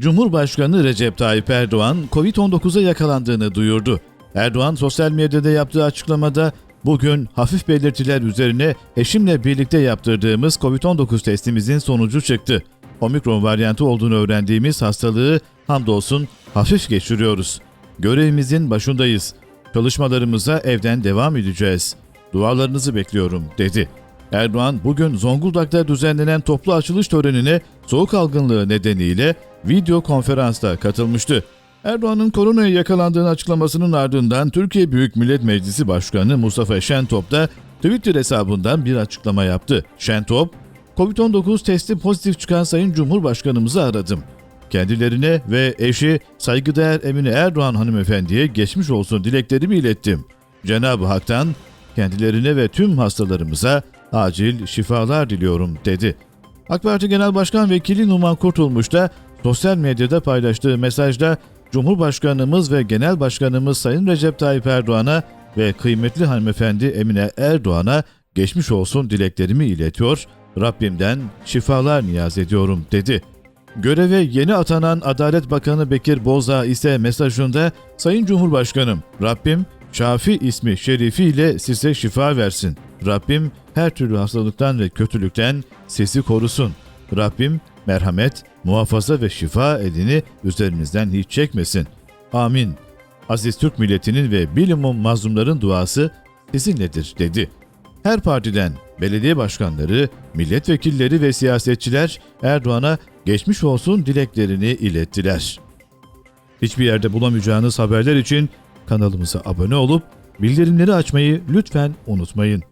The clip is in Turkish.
Cumhurbaşkanı Recep Tayyip Erdoğan, Covid-19'a yakalandığını duyurdu. Erdoğan sosyal medyada yaptığı açıklamada bugün hafif belirtiler üzerine eşimle birlikte yaptırdığımız Covid-19 testimizin sonucu çıktı. Omikron varyantı olduğunu öğrendiğimiz hastalığı hamdolsun hafif geçiriyoruz. Görevimizin başındayız. Çalışmalarımıza evden devam edeceğiz. Dualarınızı bekliyorum, dedi. Erdoğan bugün Zonguldak'ta düzenlenen toplu açılış törenine soğuk algınlığı nedeniyle video konferansla katılmıştı. Erdoğan'ın koronaya yakalandığını açıklamasının ardından Türkiye Büyük Millet Meclisi Başkanı Mustafa Şentop da Twitter hesabından bir açıklama yaptı. Şentop, Covid-19 testi pozitif çıkan Sayın Cumhurbaşkanımızı aradım. Kendilerine ve eşi saygıdeğer Emine Erdoğan hanımefendiye geçmiş olsun dileklerimi ilettim. Cenab-ı Hak'tan kendilerine ve tüm hastalarımıza acil şifalar diliyorum dedi. AK Parti Genel Başkan Vekili Numan Kurtulmuş da sosyal medyada paylaştığı mesajda Cumhurbaşkanımız ve Genel Başkanımız Sayın Recep Tayyip Erdoğan'a ve kıymetli hanımefendi Emine Erdoğan'a geçmiş olsun dileklerimi iletiyor, Rabbimden şifalar niyaz ediyorum dedi. Göreve yeni atanan Adalet Bakanı Bekir Bozdağ ise mesajında Sayın Cumhurbaşkanım Rabbim Şafi ismi şerifiyle size şifa versin. Rabbim her türlü hastalıktan ve kötülükten sizi korusun. Rabbim merhamet, muhafaza ve şifa elini üzerinizden hiç çekmesin. Amin. Aziz Türk milletinin ve bilimum mazlumların duası sizinledir dedi. Her partiden belediye başkanları, milletvekilleri ve siyasetçiler Erdoğan'a geçmiş olsun dileklerini ilettiler. Hiçbir yerde bulamayacağınız haberler için kanalımıza abone olup bildirimleri açmayı lütfen unutmayın.